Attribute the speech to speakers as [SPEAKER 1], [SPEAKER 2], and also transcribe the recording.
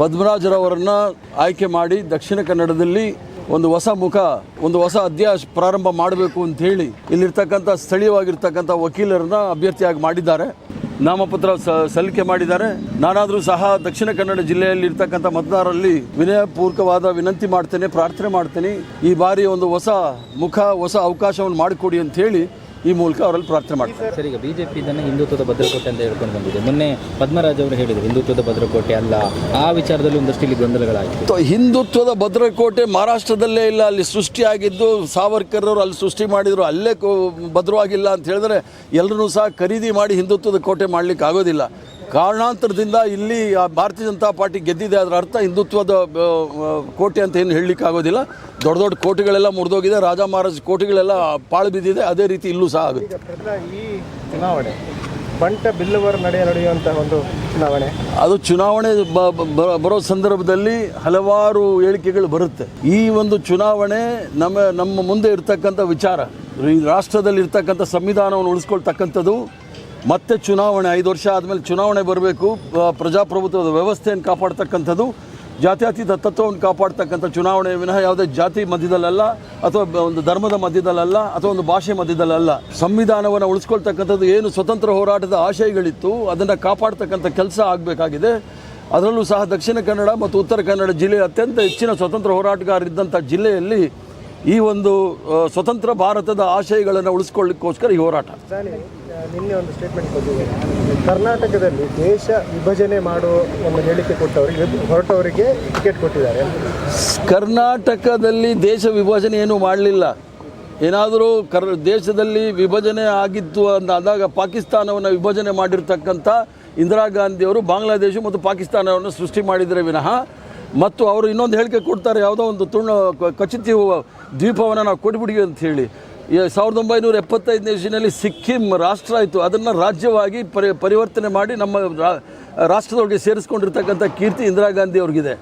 [SPEAKER 1] ಪದ್ಮರಾಜರವರನ್ನ ಆಯ್ಕೆ ಮಾಡಿ ದಕ್ಷಿಣ ಕನ್ನಡದಲ್ಲಿ ಒಂದು ಹೊಸ ಮುಖ, ಒಂದು ಹೊಸ ಅಧ್ಯಾಯ ಪ್ರಾರಂಭ ಮಾಡಬೇಕು ಅಂತ ಹೇಳಿ ಇಲ್ಲಿರ್ತಕ್ಕಂಥ ಸ್ಥಳೀಯವಾಗಿರ್ತಕ್ಕಂಥ ವಕೀಲರನ್ನ ಅಭ್ಯರ್ಥಿಯಾಗಿ ಮಾಡಿದ್ದಾರೆ. ನಾಮಪತ್ರ ಸಲ್ಲಿಕೆ ಮಾಡಿದ್ದಾರೆ. ನಾನಾದರೂ ಸಹ ದಕ್ಷಿಣ ಕನ್ನಡ ಜಿಲ್ಲೆಯಲ್ಲಿ ಇರ್ತಕ್ಕಂಥ ಮತದಾರರಲ್ಲಿ ವಿನಯಪೂರ್ವಕವಾದ ವಿನಂತಿ ಮಾಡ್ತೇನೆ, ಪ್ರಾರ್ಥನೆ ಮಾಡ್ತೇನೆ. ಈ ಬಾರಿ ಒಂದು ಹೊಸ ಮುಖ, ಹೊಸ ಅವಕಾಶವನ್ನು ಮಾಡಿಕೊಡಿ ಅಂತ ಹೇಳಿ ಈ ಮೂಲಕ ಅವರಲ್ಲಿ ಪ್ರಾರ್ಥನೆ ಮಾಡ್ತಾರೆ.
[SPEAKER 2] ಸರ್ ಈಗ ಬಿಜೆಪಿ ಇದನ್ನು ಹಿಂದುತ್ವದ ಭದ್ರಕೋಟೆ ಅಂತ ಹೇಳ್ಕೊಂಡು ಬಂದಿದೆ. ಮೊನ್ನೆ ಪದ್ಮರಾಜ್ ಅವರು ಹೇಳಿದರು ಹಿಂದುತ್ವದ ಭದ್ರಕೋಟೆ ಅಲ್ಲ. ಆ ವಿಚಾರದಲ್ಲಿ ಒಂದಷ್ಟು ಇಲ್ಲಿ ಗೊಂದಲಗಳಾಯಿತು.
[SPEAKER 1] ಮತ್ತು ಹಿಂದುತ್ವದ ಭದ್ರಕೋಟೆ ಮಹಾರಾಷ್ಟ್ರದಲ್ಲೇ ಇಲ್ಲ ಅಲ್ಲಿ ಸೃಷ್ಟಿಯಾಗಿದ್ದು ಸಾವರ್ಕರ್ ಅವರು ಅಲ್ಲಿ ಸೃಷ್ಟಿ ಮಾಡಿದರು ಅಲ್ಲೇ ಭದ್ರವಾಗಿಲ್ಲ ಅಂತ ಹೇಳಿದ್ರೆ ಎಲ್ಲರೂ ಸಹ ಖರೀದಿ ಮಾಡಿ ಹಿಂದುತ್ವದ ಕೋಟೆ ಮಾಡಲಿಕ್ಕೆ ಆಗೋದಿಲ್ಲ ಕಾರಣಾಂತರದಿಂದ ಇಲ್ಲಿ ಭಾರತೀಯ ಜನತಾ ಪಾರ್ಟಿ ಗೆದ್ದಿದೆ. ಅದರ ಅರ್ಥ ಹಿಂದುತ್ವದ ಕೋಟೆ ಅಂತ ಏನು ಹೇಳಲಿಕ್ಕೆ ಆಗೋದಿಲ್ಲ ದೊಡ್ಡ ದೊಡ್ಡ ಕೋಟೆಗಳೆಲ್ಲ ಮುರಿದೋಗಿದೆ. ರಾಜ ಮಹಾರಾಜ ಕೋಟೆಗಳೆಲ್ಲ ಪಾಳು ಬಿದ್ದಿದೆ. ಅದೇ ರೀತಿ ಇಲ್ಲೂ ಸಹ ಆಗುತ್ತೆ.
[SPEAKER 3] ಈ ಚುನಾವಣೆ ಬಂಟ ಬಿಲ್ಲುವರ ನಡೆ ನಡೆಯುವಂತಹ ಒಂದು ಚುನಾವಣೆ.
[SPEAKER 1] ಅದು ಚುನಾವಣೆ ಬರೋ ಸಂದರ್ಭದಲ್ಲಿ ಹಲವಾರು ಹೇಳಿಕೆಗಳು ಬರುತ್ತೆ. ಈ ಒಂದು ಚುನಾವಣೆ ನಮ್ಮ ನಮ್ಮ ಮುಂದೆ ಇರ್ತಕ್ಕಂಥ ವಿಚಾರ ಈ ರಾಷ್ಟ್ರದಲ್ಲಿ ಇರ್ತಕ್ಕಂಥ ಸಂವಿಧಾನವನ್ನು ಉಳಿಸ್ಕೊಳ್ತಕ್ಕಂಥದ್ದು ಮತ್ತೆ ಚುನಾವಣೆ, ಐದು ವರ್ಷ ಆದಮೇಲೆ ಚುನಾವಣೆ ಬರಬೇಕು. ಪ್ರಜಾಪ್ರಭುತ್ವದ ವ್ಯವಸ್ಥೆಯನ್ನು ಕಾಪಾಡ್ತಕ್ಕಂಥದ್ದು, ಜಾತ್ಯತೀತ ತತ್ವವನ್ನು ಕಾಪಾಡ್ತಕ್ಕಂಥ ಚುನಾವಣೆ ವಿನಃ ಯಾವುದೇ ಜಾತಿ ಮಧ್ಯದಲ್ಲಲ್ಲ, ಅಥವಾ ಒಂದು ಧರ್ಮದ ಮಧ್ಯದಲ್ಲಲ್ಲ, ಅಥವಾ ಒಂದು ಭಾಷೆ ಮಧ್ಯದಲ್ಲಲ್ಲ. ಸಂವಿಧಾನವನ್ನು ಉಳಿಸ್ಕೊಳ್ತಕ್ಕಂಥದ್ದು ಏನು ಸ್ವತಂತ್ರ ಹೋರಾಟದ ಆಶಯಗಳಿತ್ತು, ಅದನ್ನು ಕಾಪಾಡ್ತಕ್ಕಂಥ ಕೆಲಸ ಆಗಬೇಕಾಗಿದೆ. ಅದರಲ್ಲೂ ಸಹ ದಕ್ಷಿಣ ಕನ್ನಡ ಮತ್ತು ಉತ್ತರ ಕನ್ನಡ ಜಿಲ್ಲೆಯ ಅತ್ಯಂತ ಹೆಚ್ಚಿನ ಸ್ವತಂತ್ರ ಹೋರಾಟಗಾರರಿದ್ದಂಥ ಜಿಲ್ಲೆಯಲ್ಲಿ ಈ ಒಂದು ಸ್ವತಂತ್ರ ಭಾರತದ ಆಶಯಗಳನ್ನು ಉಳಿಸ್ಕೊಳ್ಳಿಕ್ಕೋಸ್ಕರ ಈ ಹೋರಾಟ.
[SPEAKER 3] ನಿನ್ನೆ ಒಂದು ಸ್ಟೇಟ್ಮೆಂಟ್ ಕೊಟ್ಟಿದ್ದಾರೆ ಕರ್ನಾಟಕದಲ್ಲಿ ದೇಶ ವಿಭಜನೆ ಮಾಡೋ ಒಂದು ಹೇಳಿಕೆ ಕೊಟ್ಟವರಿಗೆ ಹೊರಟವರಿಗೆ ಟಿಕೆಟ್ ಕೊಟ್ಟಿದ್ದಾರೆ.
[SPEAKER 1] ಕರ್ನಾಟಕದಲ್ಲಿ ದೇಶ ವಿಭಜನೆ ಏನು ಮಾಡಲಿಲ್ಲ. ಏನಾದರೂ ಕರ್ ದೇಶದಲ್ಲಿ ವಿಭಜನೆ ಆಗಿತ್ತು ಅಂದಾದಾಗ ಪಾಕಿಸ್ತಾನವನ್ನು ವಿಭಜನೆ ಮಾಡಿರ್ತಕ್ಕಂಥ ಇಂದಿರಾ ಗಾಂಧಿಯವರು ಬಾಂಗ್ಲಾದೇಶ ಮತ್ತು ಪಾಕಿಸ್ತಾನವನ್ನು ಸೃಷ್ಟಿ ಮಾಡಿದರೆ ವಿನಃ ಮತ್ತು ಅವರು ಇನ್ನೊಂದು ಹೇಳಿಕೆ ಕೊಡ್ತಾರೆ, ಯಾವುದೋ ಒಂದು ತುಣ್ಣು ಕಚಿತಿ ದ್ವೀಪವನ್ನು ನಾವು ಕೊಟ್ಬಿಡಿ ಅಂತ ಹೇಳಿ. ಸಾವಿರದ ಒಂಬೈನೂರ ಎಪ್ಪತ್ತೈದನೇ ಇಸ್ವಿನಲ್ಲಿ ಸಿಕ್ಕಿಂ ರಾಷ್ಟ್ರ ಆಯಿತು. ಅದನ್ನು ರಾಜ್ಯವಾಗಿ ಪರಿ, ಪರಿವರ್ತನೆ ಮಾಡಿ ನಮ್ಮ ರಾಷ್ಟ್ರದೊಳಗೆ ಸೇರಿಸ್ಕೊಂಡಿರ್ತಕ್ಕಂಥ ಕೀರ್ತಿ ಇಂದಿರಾ ಗಾಂಧಿ ಅವ್ರಿಗಿದೆ.